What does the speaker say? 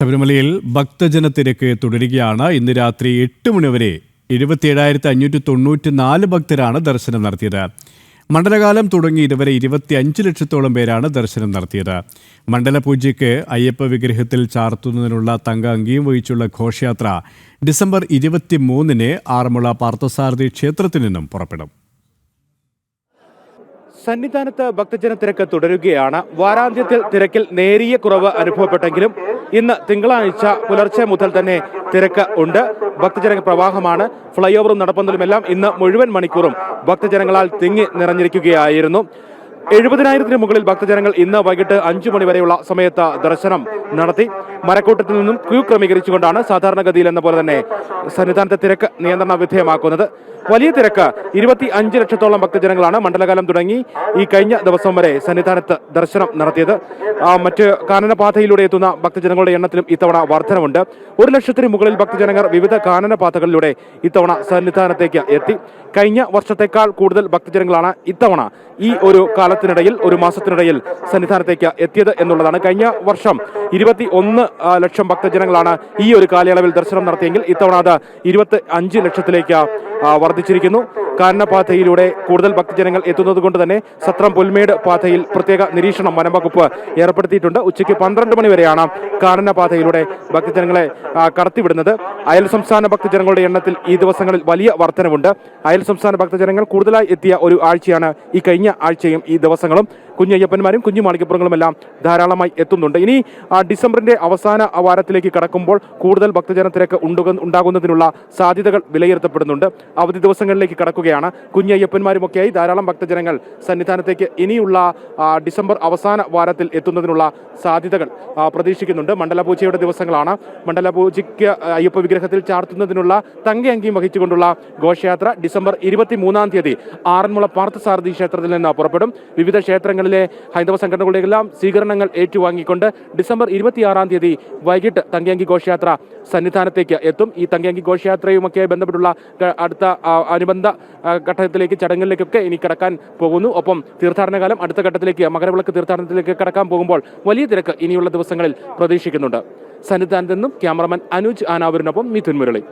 ശബരിമലയിൽ ഭക്തജനത്തിരക്ക് തുടരുകയാണ്. ഇന്ന് രാത്രി എട്ട് മണിവരെ എഴുപത്തിയേഴായിരത്തി അഞ്ഞൂറ്റി തൊണ്ണൂറ്റി നാല് ഭക്തരാണ് ദർശനം നടത്തിയത്. മണ്ഡലകാലം തുടങ്ങി ഇതുവരെ ഇരുപത്തി അഞ്ച് ലക്ഷത്തോളം പേരാണ് ദർശനം നടത്തിയത്. മണ്ഡലപൂജയ്ക്ക് അയ്യപ്പ വിഗ്രഹത്തിൽ ചാർത്തുന്നതിനുള്ള തങ്ക അങ്കിയും വഹിച്ചുള്ള ഘോഷയാത്ര ഡിസംബർ ഇരുപത്തി മൂന്നിന് ആറന്മുള പാർത്ഥസാരഥി ക്ഷേത്രത്തിൽ നിന്നും പുറപ്പെടും. സന്നിധാനത്ത് ഭക്തജന തിരക്ക് തുടരുകയാണ്. വാരാന്ത്യത്തിൽ തിരക്കിൽ നേരിയ കുറവ് അനുഭവപ്പെട്ടെങ്കിലും ഇന്ന് തിങ്കളാഴ്ച പുലർച്ചെ മുതൽ തന്നെ തിരക്ക് ഉണ്ട്. ഭക്തജന പ്രവാഹമാണ്. ഫ്ലൈ ഓവറും നടപ്പന്തലുമെല്ലാം ഇന്ന് മുഴുവൻ മണിക്കൂറും ഭക്തജനങ്ങളാൽ തിങ്ങി നിറഞ്ഞിരിക്കുകയായിരുന്നു. എഴുപതിനായിരത്തിന് മുകളിൽ ഭക്തജനങ്ങൾ ഇന്ന് വൈകിട്ട് അഞ്ചു മണിവരെയുള്ള സമയത്ത് ദർശനം നടത്തി. മരക്കൂട്ടത്തിൽ നിന്നും ക്യൂ ക്രമീകരിച്ചുകൊണ്ടാണ് സാധാരണഗതിയിൽ എന്ന പോലെ തന്നെ സന്നിധാനത്തെ തിരക്ക് നിയന്ത്രണ വിധേയമാക്കുന്നത്. വലിയ തിരക്ക്. ഇരുപത്തി അഞ്ച് ലക്ഷത്തോളം ഭക്തജനങ്ങളാണ് മണ്ഡലകാലം തുടങ്ങി ഈ കഴിഞ്ഞ ദിവസം വരെ സന്നിധാനത്ത് ദർശനം നടത്തിയത്. മറ്റ് കാനനപാതയിലൂടെ എത്തുന്ന ഭക്തജനങ്ങളുടെ എണ്ണത്തിലും ഇത്തവണ വർധനമുണ്ട് ഒരു ലക്ഷത്തിന് മുകളിൽ ഭക്തജനങ്ങൾ വിവിധ കാനനപാതകളിലൂടെ ഇത്തവണ സന്നിധാനത്തേക്ക് എത്തി. കഴിഞ്ഞ വർഷത്തേക്കാൾ കൂടുതൽ ഭക്തജനങ്ങളാണ് ഇത്തവണ ഈ ഒരു കാലത്തിനിടയിൽ ഒരു മാസത്തിനിടയിൽ സന്നിധാനത്തേക്ക് എത്തിയത് എന്നുള്ളതാണ്. കഴിഞ്ഞ വർഷം ഇരുപത്തി ഒന്ന് ലക്ഷം ഭക്തജനങ്ങളാണ് ഈ ഒരു കാലയളവിൽ ദർശനം നടത്തിയെങ്കിൽ ഇത്തവണ അത് ഇരുപത്തി അഞ്ച് ലക്ഷത്തിലേക്ക് വർദ്ധിച്ചിരിക്കുന്നു. കാനനപാതയിലൂടെ കൂടുതൽ ഭക്തജനങ്ങൾ എത്തുന്നത് കൊണ്ട് തന്നെ സത്രം പുൽമേട് പാതയിൽ പ്രത്യേക നിരീക്ഷണം വനംവകുപ്പ് ഏർപ്പെടുത്തിയിട്ടുണ്ട്. ഉച്ചയ്ക്ക് പന്ത്രണ്ട് മണിവരെയാണ് കാനനപാതയിലൂടെ ഭക്തജനങ്ങളെ കടത്തിവിടുന്നത്. അയൽ സംസ്ഥാന ഭക്തജനങ്ങളുടെ എണ്ണത്തിൽ ഈ ദിവസങ്ങളിൽ വലിയ വർധനവുണ്ട്. അയൽ സംസ്ഥാന ഭക്തജനങ്ങൾ കൂടുതലായി എത്തിയ ഒരു ആഴ്ചയാണ് ഈ കഴിഞ്ഞ ആഴ്ചയും ഈ ദിവസങ്ങളും. കുഞ്ഞയ്യപ്പന്മാരും കുഞ്ഞു മാണിക്കപ്പുറങ്ങളും എല്ലാം ധാരാളമായി എത്തുന്നുണ്ട്. ഇനി ഡിസംബറിന്റെ അവസാന വാരത്തിലേക്ക് കടക്കുമ്പോൾ കൂടുതൽ ഭക്തജന തിരക്ക് ഉണ്ടാകുന്നതിനുള്ള സാധ്യതകൾ വിലയിരുത്തപ്പെടുന്നുണ്ട്. അവധി ദിവസങ്ങളിലേക്ക് കടക്കുകയാണ് കുഞ്ഞയ്യപ്പന്മാരുമൊക്കെയായി ധാരാളം ഭക്തജനങ്ങൾ സന്നിധാനത്തേക്ക് ഇനിയുള്ള ഡിസംബർ അവസാന വാരത്തിൽ എത്തുന്നതിനുള്ള സാധ്യതകൾ പ്രതീക്ഷിക്കുന്നുണ്ട്. മണ്ഡലപൂജയുടെ ദിവസങ്ങളാണ്. മണ്ഡലപൂജയ്ക്ക് അയ്യപ്പ വിഗ്രഹത്തിൽ ചാർത്തുന്നതിനുള്ള തങ്കയങ്കിയും വഹിച്ചുകൊണ്ടുള്ള ഘോഷയാത്ര ഡിസംബർ ഇരുപത്തി മൂന്നാം തീയതി ആറന്മുള പാർത്ഥസാരഥി ക്ഷേത്രത്തിൽ നിന്ന് പുറപ്പെടും. വിവിധ ക്ഷേത്രങ്ങളിലെ ഹൈന്ദവ സംഘടനകളുടെയെല്ലാം സ്വീകരണങ്ങൾ ഏറ്റുവാങ്ങിക്കൊണ്ട് ഡിസംബർ ഇരുപത്തിയാറാം തീയതി വൈകിട്ട് തങ്കയങ്കി ഘോഷയാത്ര സന്നിധാനത്തേക്ക് എത്തും. ഈ തങ്കയങ്കി ഘോഷയാത്രയുമൊക്കെ ബന്ധപ്പെട്ടുള്ള അടുത്ത അനുബന്ധ ഘട്ടത്തിലേക്ക് ചടങ്ങുകളിലേക്കൊക്കെ ഇനി കടക്കാൻ പോകുന്നു. ഒപ്പം തീർത്ഥാടനകാലം അടുത്ത ഘട്ടത്തിലേക്ക് മകരവിളക്ക് തീർത്ഥാടനത്തിലേക്ക് കടക്കാൻ പോകുമ്പോൾ വലിയ തിരക്ക് ഇനിയുള്ള ദിവസങ്ങളിൽ പ്രതീക്ഷിക്കുന്നുണ്ട്. സന്നിധാനത്ത് നിന്നും ക്യാമറമാൻ അനുജ് ആനാവൂരിനൊപ്പം മിഥുൻ മുരളി.